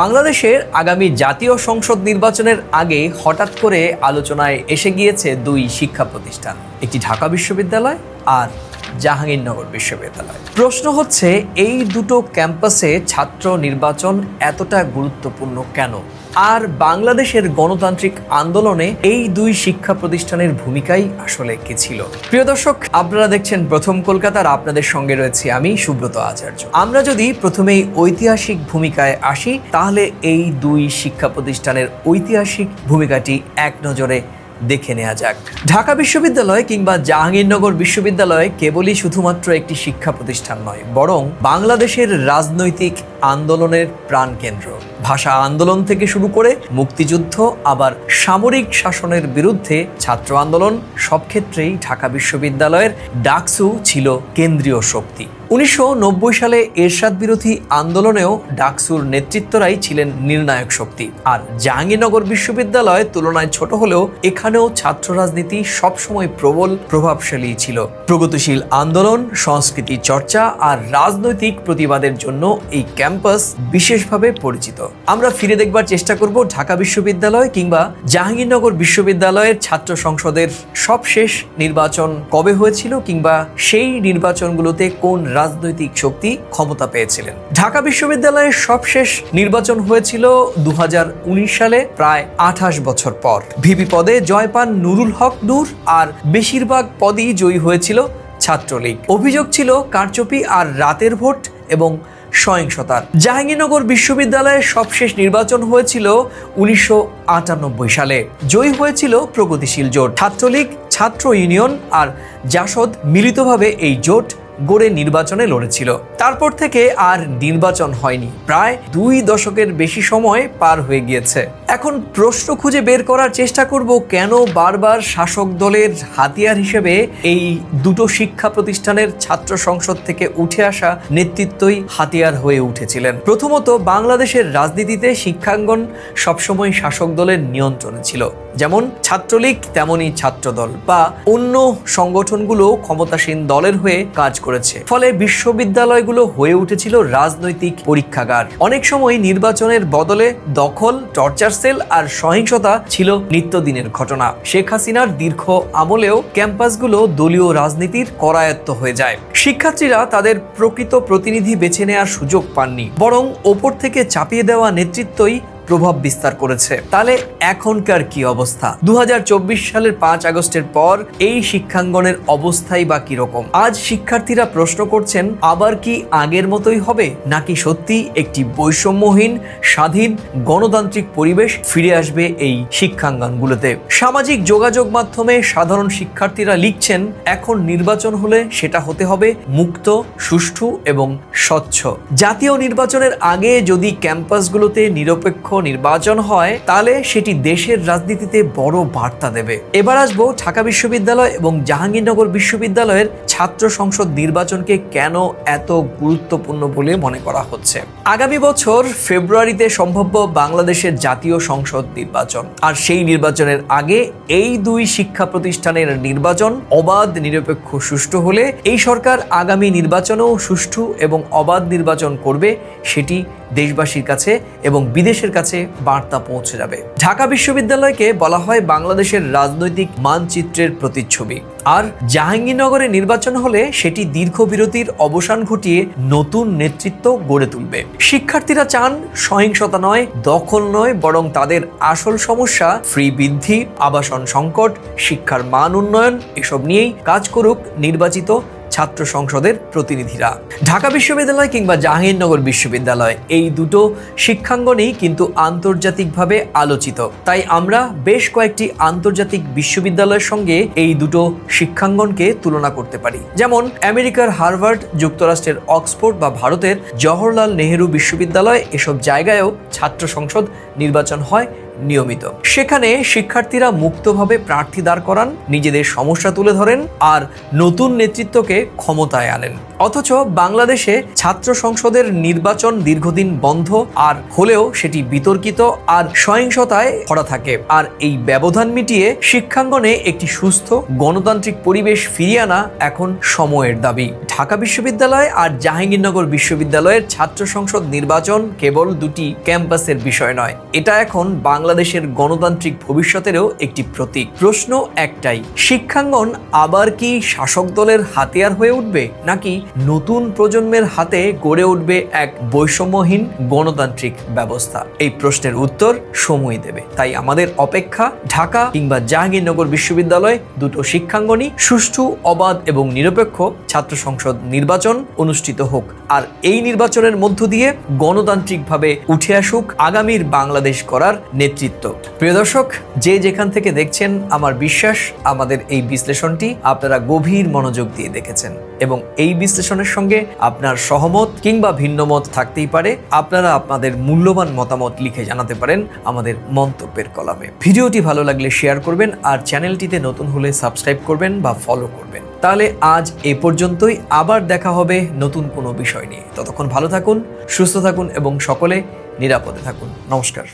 বাংলাদেশের আগামী জাতীয় সংসদ নির্বাচনের আগে হঠাৎ করে আলোচনায় এসে গিয়েছে দুই শিক্ষা প্রতিষ্ঠান, একটি ঢাকা বিশ্ববিদ্যালয় আর জাহাঙ্গীরনগর বিশ্ববিদ্যালয়। প্রশ্ন হচ্ছে, এই দুটো ক্যাম্পাসে ছাত্র নির্বাচন এতটা গুরুত্বপূর্ণ কেন? আর বাংলাদেশের গণতান্ত্রিক আন্দোলনে এই দুই শিক্ষা প্রতিষ্ঠানের ভূমিকাই আসলে কি ছিল? প্রিয় দর্শক, আপনারা দেখছেন প্রথম কলকাতার আপনাদের সঙ্গে রয়েছে আমি, সুব্রত আচার্য। আমরা যদি প্রথমেই ঐতিহাসিক ভূমিকায় আসি, তাহলে এই দুই শিক্ষা প্রতিষ্ঠানের ঐতিহাসিক ভূমিকাটি এক নজরে দেখে নেওয়া যাক। ঢাকা বিশ্ববিদ্যালয় কিংবা জাহাঙ্গীরনগর বিশ্ববিদ্যালয় কেবলই শুধুমাত্র একটি শিক্ষা প্রতিষ্ঠান নয়, বরং বাংলাদেশের রাজনৈতিক আন্দোলনের প্রাণকেন্দ্র। ভাষা আন্দোলন থেকে শুরু করে মুক্তিযুদ্ধ, আবার সামরিক শাসনের বিরুদ্ধে ছাত্র আন্দোলন, সব ক্ষেত্রেই ঢাকা বিশ্ববিদ্যালয়ের ডাকসু ছিল কেন্দ্রীয় শক্তি। উনিশশো নব্বই সালে এরশাদ বিরোধী আন্দোলনেও ডাকসুর নেতৃত্বরাই ছিলেন নির্ণায়ক শক্তি। আর জাহাঙ্গীরনগর বিশ্ববিদ্যালয় তুলনায় ছোট হলেও এখানেও ছাত্র রাজনীতি সবসময় প্রবল প্রভাবশালী ছিল। প্রগতিশীল আন্দোলন, সংস্কৃতি চর্চা আর রাজনৈতিক প্রতিবাদের জন্য এই ক্যাম্পাস বিশেষভাবে পরিচিত। আমরা ফিরে দেখবার চেষ্টা করব ঢাকা বিশ্ববিদ্যালয় কিংবা জাহাঙ্গীরনগর বিশ্ববিদ্যালয়ের ছাত্র সংসদের সবশেষ নির্বাচন কবে হয়েছিল কিংবা সেই নির্বাচনগুলোতে কোন রাজনৈতিক শক্তি ক্ষমতা পেয়েছিলেন। ঢাকা বিশ্ববিদ্যালয়ের সবশেষ নির্বাচন হয়েছিল দুহাজার উনিশ সালে, প্রায় আঠাশ বছর পর। ভিপি পদে জয় পান নুরুল হক নূর আর বেশিরভাগ পদই জয়ী হয়েছিল ছাত্রলীগ। অভিযোগ ছিল কারচুপি আর রাতের ভোট এবং সহিংসতার। জাহাঙ্গীরনগর বিশ্ববিদ্যালয়ের সবশেষ নির্বাচন হয়েছিল উনিশশো আটানব্বই সালে। জয়ী হয়েছিল প্রগতিশীল জোট। ছাত্রলীগ, ছাত্র ইউনিয়ন আর জাসদ মিলিতভাবে এই জোট গড়ে নির্বাচনে লড়েছিল। তারপর থেকে আর নির্বাচন হয়নি। প্রায় দুই দশকের বেশি সময় পার হয়ে গিয়েছে। এখন প্রশ্ন খুঁজে বের করার চেষ্টা করব কেন বারবার শাসক দলের হাতিয়ার হিসেবে এই দুটো শিক্ষা প্রতিষ্ঠানের ছাত্র সংসদ থেকে উঠে আসা নেতৃত্বই হাতিয়ার হয়ে উঠেছিলেন। প্রথমত, বাংলাদেশের রাজনীতিতে শিক্ষাঙ্গন সবসময় শাসক দলের নিয়ন্ত্রণে ছিল। যেমন ছাত্রলীগ, তেমনই ছাত্রদল বা অন্য সংগঠনগুলো ক্ষমতাসীন দলের হয়ে কাজ করেছে। ফলে বিশ্ববিদ্যালয়গুলো হয়ে উঠেছিল রাজনৈতিক পরীক্ষাগার। অনেক সময় নির্বাচনের বদলে দখল, টর্চার সেল আর সহিংসতা ছিল নিত্যদিনের ঘটনা। শেখ হাসিনার দীর্ঘ আমলেও ক্যাম্পাসগুলো দলীয় রাজনীতির করায়ত্ত হয়ে যায়। শিক্ষার্থীরা তাদের প্রকৃত প্রতিনিধি বেছে নেওয়ার সুযোগ পাননি। বরং ওপর থেকে চাপিয়ে দেওয়া নেতৃত্বই প্রভাব বিস্তার করেছে। তাহলে এখনকার কি অবস্থা? দু হাজার চব্বিশ সালের পাঁচ আগস্টের পর এই শিক্ষাঙ্গনের অবস্থাই বা কীরকম? আজ শিক্ষার্থীরা প্রশ্ন করছেন, আবার কি আগের মতোই হবে? নাকি সত্যি একটি বৈষম্যহীন, স্বাধীন, গণতান্ত্রিক পরিবেশ ফিরে আসবে এই শিক্ষাঙ্গনগুলোতে? সামাজিক যোগাযোগ মাধ্যমে সাধারণ শিক্ষার্থীরা লিখছেন, এখন নির্বাচন হলে সেটা হতে হবে মুক্ত, সুষ্ঠু এবং স্বচ্ছ। জাতীয় নির্বাচনের আগে যদি ক্যাম্পাসগুলোতে নিরপেক্ষ নির্বাচন হয়, তাহলে সেটি দেশের রাজনীতিতে বড় বার্তা দেবে। এবার আসব ঢাকা বিশ্ববিদ্যালয় এবং জাহাঙ্গীরনগর বিশ্ববিদ্যালয়ের ছাত্র সংসদ নির্বাচনকে কেন এত গুরুত্বপূর্ণ বলে মনে করা হচ্ছে। আগামী বছর ফেব্রুয়ারিতে সম্ভাব্য বাংলাদেশের জাতীয় সংসদ নির্বাচন। আর সেই নির্বাচনের আগে এই দুই শিক্ষা প্রতিষ্ঠানের নির্বাচন অবাধ, নিরপেক্ষ, সুষ্ঠু হলে এই সরকার আগামী নির্বাচনেও সুষ্ঠু এবং অবাধ নির্বাচন করবে, সেটি দেশবাসীর কাছে এবং বিদেশের কাছে বার্তা পৌঁছে যাবে। ঢাকা বিশ্ববিদ্যালয়কে বলা হয় বাংলাদেশের রাজনৈতিক মানচিত্রের প্রতিচ্ছবি। আর জাহাঙ্গীরনগরে নির্বাচন হলে সেটি দীর্ঘ বিরতির অবসান ঘটিয়ে নতুন নেতৃত্ব গড়ে তুলবে। শিক্ষার্থীরা চান সহিংসতা নয়, দখল নয়, বরং তাদের আসল সমস্যা ফ্রি বৃদ্ধি, আবাসন সংকট, শিক্ষার মান উন্নয়ন, এসব নিয়েই কাজ করুক নির্বাচিত ছাত্র সংসদের প্রতিনিধিরা। ঢাকা বিশ্ববিদ্যালয় কিংবা জাহাঙ্গীরনগর বিশ্ববিদ্যালয়, এই দুটো শিক্ষাঙ্গনেই কিন্তু আন্তর্জাতিকভাবে আলোচিত। তাই আমরা বেশ কয়েকটি আন্তর্জাতিক বিশ্ববিদ্যালয়ের সঙ্গে এই দুটো শিক্ষাঙ্গনকে তুলনা করতে পারি। যেমন আমেরিকার হার্ভার্ড, যুক্তরাষ্ট্রের অক্সফোর্ড বা ভারতের জওহরলাল নেহেরু বিশ্ববিদ্যালয়, এসব জায়গায়ও ছাত্র সংসদ নির্বাচন হয় নিয়মিত। সেখানে শিক্ষার্থীরা মুক্তভাবে প্রার্থী দাঁড় করান, নিজেদের সমস্যা তুলে ধরেন আর নতুন নেতৃত্বকে ক্ষমতায় আনেন। অথচ বাংলাদেশে ছাত্র সংসদের নির্বাচন দীর্ঘদিন বন্ধ আর হলেও সেটি বিতর্কিত আর সহিংসতায় ভরা থাকে। আর এই ব্যবধান মিটিয়ে শিক্ষাঙ্গনে একটি সুস্থ, গণতান্ত্রিক পরিবেশ ফিরিয়ে আনা এখন সময়ের দাবি। ঢাকা বিশ্ববিদ্যালয় আর জাহাঙ্গীরনগর বিশ্ববিদ্যালয়ের ছাত্র সংসদ নির্বাচন কেবল দুটি ক্যাম্পাসের বিষয় নয়। এটা এখন বাংলাদেশের গণতান্ত্রিক ভবিষ্যতেরও একটি প্রতীক। প্রশ্ন একটাই, শিক্ষাঙ্গন আবার কি শাসক দলের হাতিয়ার হয়ে উঠবে, নাকি নতুন প্রজন্মের হাতে গড়ে উঠবে এক বৈষম্যহীন গণতান্ত্রিক ব্যবস্থা? এই প্রশ্নের উত্তর সময় দেবে। তাই আমাদের অপেক্ষা ঢাকা কিংবা জাহাঙ্গীরনগর বিশ্ববিদ্যালয় দুটো শিক্ষাঙ্গনই সুষ্ঠু, অবাধ এবং নিরপেক্ষ ছাত্র সংসদ নির্বাচন অনুষ্ঠিত হোক। আর এই নির্বাচনের মধ্য দিয়ে গণতান্ত্রিকভাবে উঠে আসুক আগামীর বাংলাদেশ করার নেতৃত্ব। প্রিয় দর্শক, যে যেখান থেকে দেখছেন আমার বিশ্বাস, আমাদের এই বিশ্লেষণটি আপনারা গভীর মনোযোগ দিয়ে দেখেছেন এবং এই বিশ্লেষণের সঙ্গে আপনার সহমত কিংবা ভিন্নমত থাকতেই পারে। আপনারা আপনাদের মূল্যবান মতামত লিখে জানাতে পারেন আমাদের মন্তব্যের কলামে। ভিডিওটি ভালো লাগলে শেয়ার করবেন আর চ্যানেলটিতে নতুন হলে সাবস্ক্রাইব করবেন বা ফলো করবেন। তাহলে আজ এ পর্যন্তই। আবার দেখা হবে নতুন কোনো বিষয় নিয়ে। ততক্ষণ ভালো থাকুন, সুস্থ থাকুন এবং সকলে নিরাপদে থাকুন। নমস্কার।